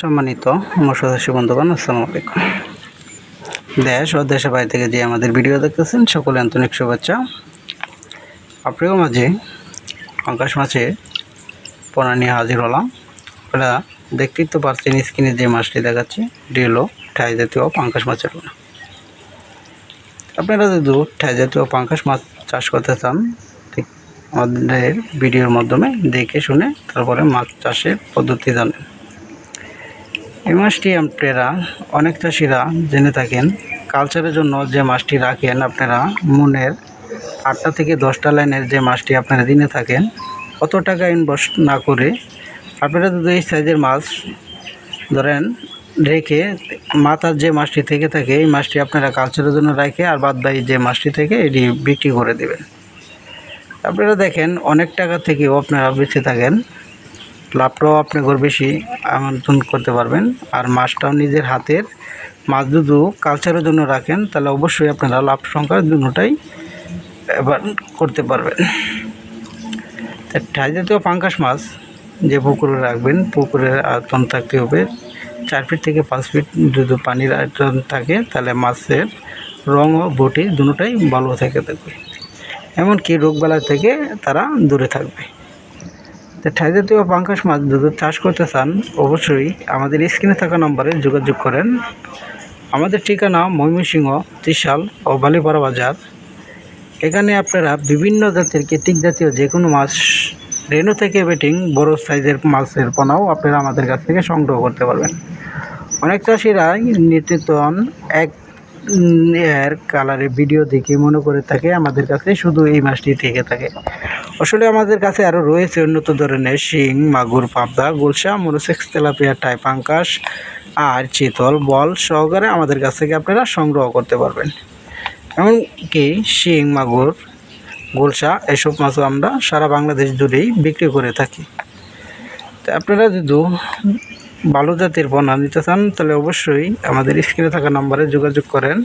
সম্মানিত আমার সদস্য বন্ধুগণ, আসসালামু আলাইকুম। দেশ ও দেশের বাইরে থেকে যে আমাদের ভিডিও দেখতেছেন, সকলে আন্তরিক শুভেচ্ছা। আপনার মাঝে আকাশ মাছে পোনা নিয়ে হাজির হলাম। ওরা দেখতেই তো পারছেন স্ক্রিনে যে মাছটি দেখাচ্ছি, এটি হলো ঠাই জাতীয় পাঙ্কাশ মাছের পোনা। আপনারা যদি ঠাই জাতীয় পাঙ্কাশ মাছ চাষ করতে চান, ঠিক আমাদের ভিডিওর মাধ্যমে দেখে শুনে, তারপরে মাছ চাষের পদ্ধতি জানেন। মাছটি আপনারা অনেক চাষিরা জেনে থাকেন, কালচারের জন্য যে মাছটি রাখেন আপনারা, মনের আটটা থেকে দশটা লাইনের যে মাছটি আপনারা দিনে থাকেন অত টাকা ইনভেস্ট না করে আপনারা যদি এই সাইজের মাছ ধরেন রেখে মাথার যে মাছটি থেকে থাকে, এই মাছটি আপনারা কালচারের জন্য রাখে আর বাদ যে মাছটি থেকে এটি বিক্রি করে দেবেন। আপনারা দেখেন অনেক টাকা থেকেও আপনারা বেঁচে থাকেন। লাভটাও আপনি ঘর বেশি আমন্ত্রণ করতে পারবেন। আর মাছটাও নিজের হাতের। মাছ যদি কালচারের জন্য রাখেন, তাহলে অবশ্যই আপনারা লাভ সংখ্যা দুটাই এবার করতে পারবেন। ঠাই জাতীয় পাঙ্কাশ মাছ যে পুকুরে রাখবেন পুকুরের আয়তন থাকতে হবে। চার ফিট থেকে পাঁচ ফিট যদি পানির আয়তন থাকে, তাহলে মাছের রং ও বটি দুটোটাই ভালো থেকে থাকবে। এমনকি রোগবেলা থেকে তারা দূরে থাকবে। তো ঠাই জাতীয় পাঙ্কাশ মাছ যদি চাষ করতে চান, অবশ্যই আমাদের স্ক্রিনে থাকা নম্বরে যোগাযোগ করেন। আমাদের ঠিকানা ময়মনসিংহ, ত্রিশাল ও বালিপাড়া বাজার। এখানে আপনারা বিভিন্ন জাতের কেটিক জাতীয় যে কোনো মাছ রেনু থেকে বেটিং, বড় সাইজের মাছের পোনাও আপনারা আমাদের কাছ থেকে সংগ্রহ করতে পারবেন। অনেক চাষিরাই নিত্যতন এক এর কালারের ভিডিও দেখে মনে করে থাকে, আমাদের কাছে শুধু এই মাছটি থেকে থাকে। আসলে আমাদের কাছে আরও রয়েছে উন্নত ধরনের শিং, মাগুর, পাবদা গুলশা মরুসেক্স তেলাপিয়া, টাই পাঙ্কাশ, আর চিতল, বল সহকারে আমাদের কাছ থেকে আপনারা সংগ্রহ করতে পারবেন। এমনকি শিং, মাগুর, গুলশা, এসব মাছও আমরা সারা বাংলাদেশ জুড়েই বিক্রি করে থাকি। তো আপনারা যদি ভালো জাতের পোনা নিতে চান, তাহলে অবশ্যই আমাদের স্ক্রিনে থাকা নম্বরে যোগাযোগ করেন।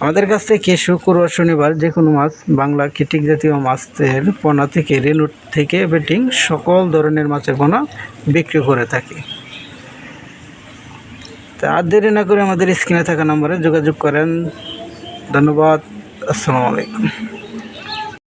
আমাদের কাছ থেকে শুক্রবার শনিবার যে কোনো মাছ, বাংলা কিটিক জাতীয় মাছের পোনা থেকে রেনুট থেকে বেটিং, সকল ধরনের মাছের পোনা বিক্রি করে থাকি। তা আর দেরি না করে আমাদের স্ক্রিনে থাকা নম্বরে যোগাযোগ করেন। ধন্যবাদ, আসসালামু আলাইকুম।